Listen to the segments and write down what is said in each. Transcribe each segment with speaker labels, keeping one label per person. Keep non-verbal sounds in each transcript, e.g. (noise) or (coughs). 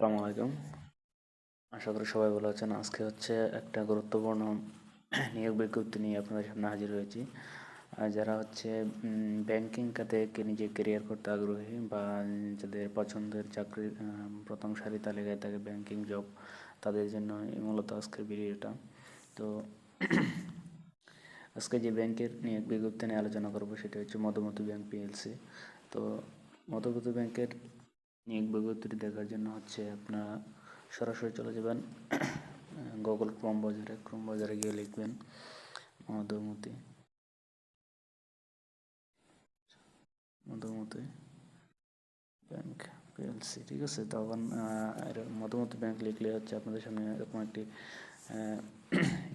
Speaker 1: আসসালামু আলাইকুম। আশা করি সবাই ভালো আছেন। আজকে হচ্ছে একটা গুরুত্বপূর্ণ (clears throat) নিয়োগ বিজ্ঞপ্তি নিয়ে আপনাদের সামনে হাজির হয়েছি। যারা হচ্ছে ব্যাংকিং খাতে নিজে কেরিয়ার করতে আগ্রহী বা যাদের পছন্দের চাকরির প্রথম সারি তালিকায় থাকে ব্যাংকিং জব তাদের জন্য মূলত আজকের ভিডিওটা। তো (clears throat) আজকে যে ব্যাংকের নিয়োগ বিজ্ঞপ্তি নিয়ে আলোচনা করব, সেটা হচ্ছে মধুমতি ব্যাংক পিএলসি তো মধুমতি ব্যাংকের নিয়োগ বিজ্ঞপ্তিটি দেখার জন্য হচ্ছে আপনারা সরাসরি চলে যাবেন। গুগল ক্রোম বাজারে ক্রোম বাজারে গিয়ে লিখবেন মধুমতি মধুমতি ব্যাংক পিএলসি। ঠিক আছে? তখন মধুমতি ব্যাংক লিখলে হচ্ছে আপনাদের সামনে এরকম একটি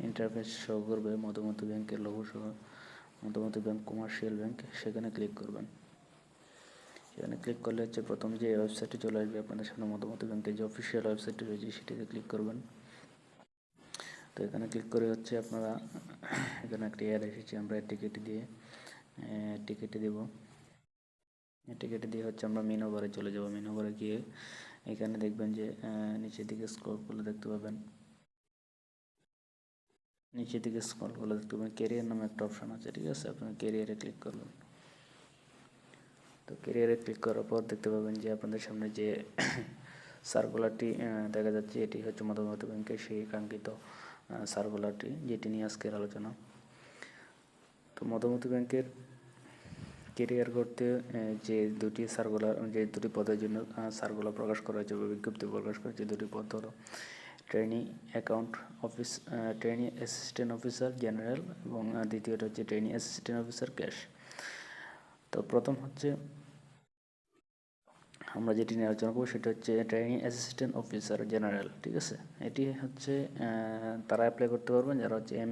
Speaker 1: ইন্টারফেস শো করবে। মধুমতি ব্যাংকের লোগো সহ। মধুমতি ব্যাংক কমার্শিয়াল ব্যাংক সেখানে ক্লিক করবেন। সেখানে ক্লিক করলে হচ্ছে প্রথম যে ওয়েবসাইটটি চলে আসবে, আপনাদের সামনে মতামতি ব্যাংকের যে অফিসিয়াল ওয়েবসাইটটি রয়েছে, সেটিতে ক্লিক করবেন। তো এখানে ক্লিক করে হচ্ছে আপনারা, এখানে একটি অ্যাড এসেছে, আমরা টিকিট দিয়ে টিকিটে দেব। টিকিটে দিয়ে হচ্ছে আমরা মেনু বারে চলে যাব। মেনু বারে গিয়ে এখানে দেখবেন যে নিচের দিকে স্ক্রল করলে দেখতে পাবেন। নিচের দিকে স্ক্রল করলে দেখতে পাবেন কেরিয়ার নামে একটা অপশান আছে, ঠিক আছে? আপনারা কেরিয়ারে ক্লিক করবেন। তো কেরিয়ারে ক্লিক করার পর দেখতে পাবেন যে আপনাদের সামনে যে (coughs) সার্কুলারটি দেখা যাচ্ছে এটি হচ্ছে মধ্যবর্তী ব্যাংকের সেই কাঙ্ক্ষিত সার্কুলারটি যেটি নিয়ে আজকের আলোচনা। তো মধ্যবর্তী ব্যাংকের কেরিয়ার করতে যে দুটি সার্কুলার যে দুটি পদের জন্য সার্কুলার প্রকাশ করা হয়েছে বা বিজ্ঞপ্তি প্রকাশ করা হয়েছে দুটি পদ হলো training account office training assistant officer general এবং দ্বিতীয়টা হচ্ছে ট্রেনিং অ্যাসিস্ট্যান্ট অফিসার ক্যাশ তো প্রথম হচ্ছে আমরা যেটি নিয়ে আলোচনা করব সেটা হচ্ছে ট্রেনিং অ্যাসিস্ট্যান্ট অফিসার জেনারেল ঠিক আছে? এটি হচ্ছে তারা অ্যাপ্লাই করতে পারবেন, যারা হচ্ছে এম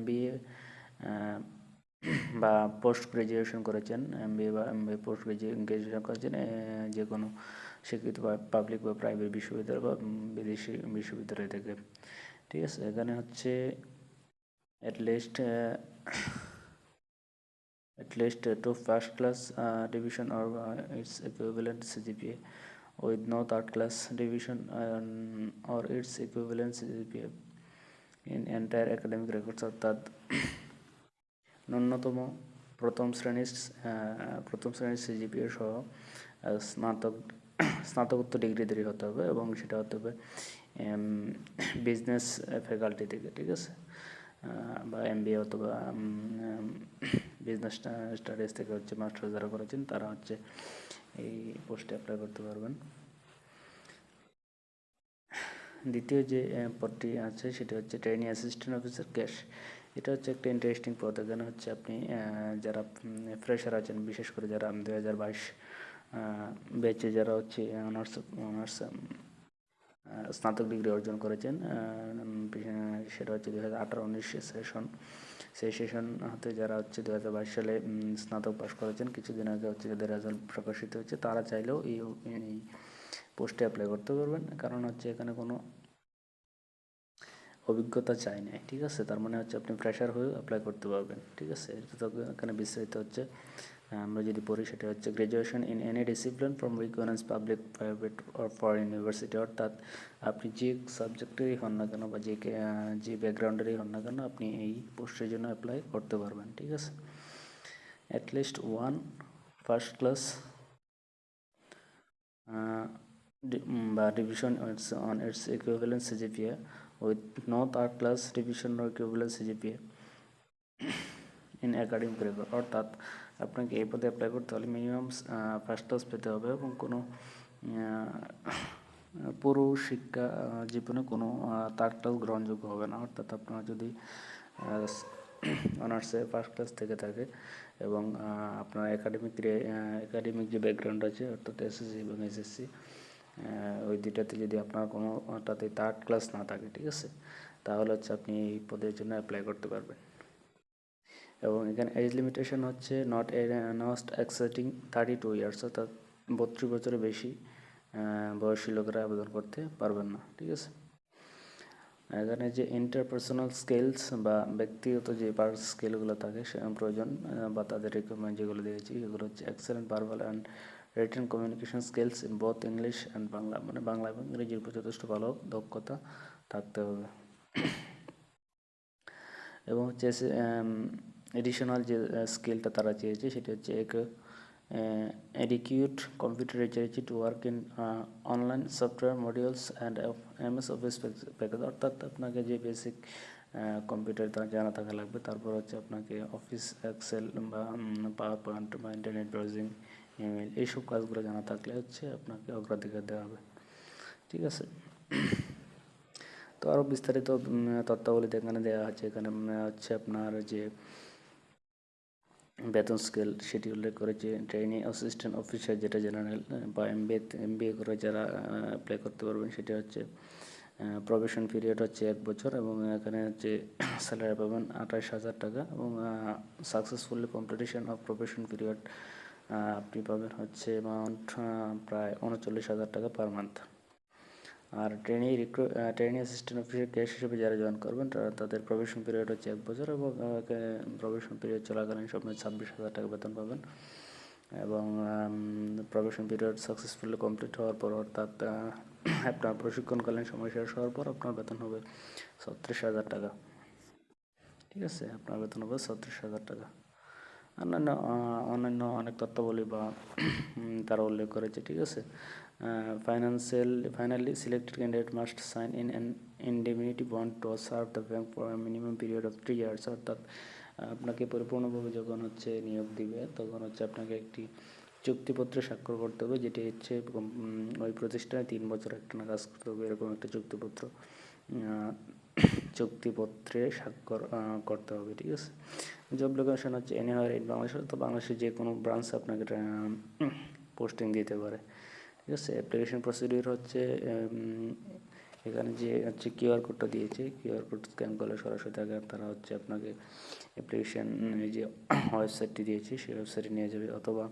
Speaker 1: বা পোস্ট গ্রাজুয়েশন করেছেন এম বা এম পোস্ট গ্রাজুয়েশন করেছেন যে কোনো স্বীকৃত পাবলিক বা প্রাইভেট বিশ্ববিদ্যালয় বা বিদেশি বিশ্ববিদ্যালয় থেকে, ঠিক আছে? এখানে হচ্ছে at least at least uh, to first class uh, division or uh, its equivalent CGPA with no third class division um, or its equivalent CGPA in entire academic records অর্থাৎ ন্যূনতম প্রথম শ্রেণির প্রথম শ্রেণির সিজিপিএ সহ স্নাতক স্নাতকোত্তর ডিগ্রিধারী হতে হবে এবং সেটা হতে হবে বিজনেস ফ্যাকাল্টি থেকে ঠিক আছে বা এমবিএ অথবা বিজনেস স্টাডিজ থেকে হচ্ছে মাস্টার যারা করেছেন, তারা হচ্ছে এই পোস্টে অ্যাপ্লাই করতে পারবেন। দ্বিতীয় যে পদটি আছে, সেটা হচ্ছে ট্রেনিং অ্যাসিস্ট্যান্ট অফিসার ক্যাশ এটা হচ্ছে একটা ইন্টারেস্টিং পদ, এখানে হচ্ছে আপনি যারা ফ্রেশার আছেন, বিশেষ করে যারা দু হাজার বাইশ ব্যাচে যারা হচ্ছে অনার্স অনার্স স্নাতক ডিগ্রি অর্জন করেছেন সেটা হচ্ছে দু হাজার আঠারো সেশন। সেই সেশন হতে যারা হচ্ছে দু হাজার বাইশ সালে স্নাতক পাশ করেছেন, কিছুদিন আগে হচ্ছে যাদের রেজাল্ট প্রকাশিত হচ্ছে তারা চাইলেও এই পোস্টে অ্যাপ্লাই করতে পারবেন। কারণ হচ্ছে এখানে কোনো অভিজ্ঞতা চাই নাই, ঠিক আছে? তার মানে হচ্ছে আপনি ফ্রেশার হয়েও অ্যাপ্লাই করতে পারবেন, ঠিক আছে? এটা তো এখানে বিস্তারিত হচ্ছে আমরা যদি পড়ি, সেটা হচ্ছে graduation in any discipline from recognise public private or for university অর্থাৎ আপনি যে সাবজেক্টেরই হন না কেন বা যে যে ব্যাকগ্রাউন্ডেরই হন না কেন, আপনি এই পোস্টের জন্য অ্যাপ্লাই করতে পারবেন, ঠিক আছে? At least one first class বা division on its equivalent CGPA with no third class division or equivalent CGPA in academic record অর্থাৎ আপনাকে এই পদে অ্যাপ্লাই করতে হলে মিনিমাম ফার্স্ট ক্লাস পেতে হবে এবং কোনো পুরো শিক্ষা জীবনে কোনো থার্ড ক্লাস গ্রহণযোগ্য হবে না। অর্থাৎ আপনারা যদি অনার্সে ফার্স্ট ক্লাস থেকে থাকে এবং আপনার একাডেমিক একাডেমিক যে ব্যাকগ্রাউন্ড আছে অর্থাৎ এসএসসি এবং এসএসসি ওই দুইটাতে যদি আপনার কোনো, তাতে থার্ড ক্লাস না থাকে, ঠিক আছে? তাহলে হচ্ছে আপনি এই পদের জন্য অ্যাপ্লাই করতে পারবেন। এবং এখানে এজ লিমিটেশন হচ্ছে not not accepting thirty two years অর্থাৎ বত্রিশ বছরের বেশি বয়সী লোকেরা আবেদন করতে পারবেন না, ঠিক আছে? এখানে যে ইন্টারপার্সোনাল স্কিলস বা ব্যক্তিগত যে পার স্কিলগুলো থাকে, সে প্রয়োজন বা তাদের রিকোয়ারমেন্ট যেগুলো দিয়েছি সেগুলো হচ্ছে excellent verbal and written communication skills in both English and Bangla মানে বাংলা এবং ইংরেজির উপর যথেষ্ট ভালো দক্ষতা থাকতে হবে। এবং হচ্ছে এডিশনাল যে স্কিলটা তারা চেয়েছে সেটা হচ্ছে এক adequate computer literacy to work in uh, online software modules and MS Office package অর্থাৎ আপনাকে যে বেসিক কম্পিউটার তার জানা থাকা লাগবে তারপর হচ্ছে আপনাকে অফিস এক্সেল বা পাওয়ার পয়েন্ট বা ইন্টারনেট ব্রাউজিং ইমেল এইসব কাজগুলো জানা থাকলে হচ্ছে আপনাকে অগ্রাধিকার দেওয়া হবে। ঠিক আছে? তো আরও বিস্তারিত তথ্যাবলী এখানে দেওয়া আছে। এখানে হচ্ছে আপনার যে বেতন স্কেল সেটি উল্লেখ করেছে ট্রেনি অ্যাসিস্ট্যান্ট অফিসার, যেটা জেনারেল বা এমবিএ এমবিএ করে যারা অ্যাপ্লাই করতে পারবেন, সেটা হচ্ছে প্রবেশন পিরিয়ড হচ্ছে এক বছর এবং এখানে হচ্ছে (clears throat) স্যালারি পাবেন আঠাশ হাজার টাকা এবং successfully competition of profession period আপনি পাবেন হচ্ছে অ্যামাউন্ট প্রায় উনচল্লিশ হাজার টাকা পার মান্থ আর ট্রেনি রিক্রু ট্রেনি অ্যাসিস্ট্যান্ট অফিসের ক্যাশ হিসেবে যারা জয়েন করবেন, তারা তাদের প্রবেশন পিরিয়ড হচ্ছে এক বছর এবং প্রবেশন পিরিয়ড চলাকালীন সময় ছাব্বিশ হাজার টাকা বেতন পাবেন। এবং প্রবেশন পিরিয়ড সাকসেসফুলি কমপ্লিট হওয়ার পর অর্থাৎ আপনার প্রশিক্ষণকালীন সময় শেষ হওয়ার পর আপনার বেতন হবে ছত্রিশ হাজার টাকা। ঠিক আছে? আপনার বেতন হবে ছত্রিশ হাজার টাকা। অন্যান্য অন্যান্য অনেক তথ্যাবলী বা তারা উল্লেখ করেছে, ঠিক আছে? Financial finally selected candidate must sign in an indemnity bond to serve the bank for minimum period of three years অর্থাৎ আপনাকে পরিপূর্ণভাবে যখন হচ্ছে নিয়োগ দিবে, তখন হচ্ছে আপনাকে একটি চুক্তিপত্রে স্বাক্ষর করতে হবে, যেটি হচ্ছে ওই প্রতিষ্ঠানে তিন বছর একটানা কাজ করতে হবে, এরকম একটা চুক্তিপত্র। চুক্তিপত্রে স্বাক্ষর করতে হবে, ঠিক আছে? জব লোকেশন হচ্ছে এনিহার ইন বাংলাদেশ তো বাংলাদেশের যে কোনো ব্রাঞ্চ আপনাকে পোস্টিং দিতে পারে, ঠিক আছে? অ্যাপ্লিকেশন প্রসিডিউর হচ্ছে এখানে যে হচ্ছে কিউআর কোডটা দিয়েছে কিউআর কোড স্ক্যান করলে সরাসরি তাকে তারা হচ্ছে আপনাকে অ্যাপ্লিকেশন যে ওয়েবসাইটটি দিয়েছে, সেই ওয়েবসাইটে নিয়ে যাবে, অথবা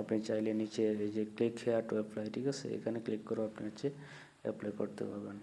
Speaker 1: আপনি চাইলে নিচে এই যে ক্লিক হেয়ার টু অ্যাপ্লাই ঠিক আছে? এখানে ক্লিক করে আপনি হচ্ছে অ্যাপ্লাই করতে পারবেন।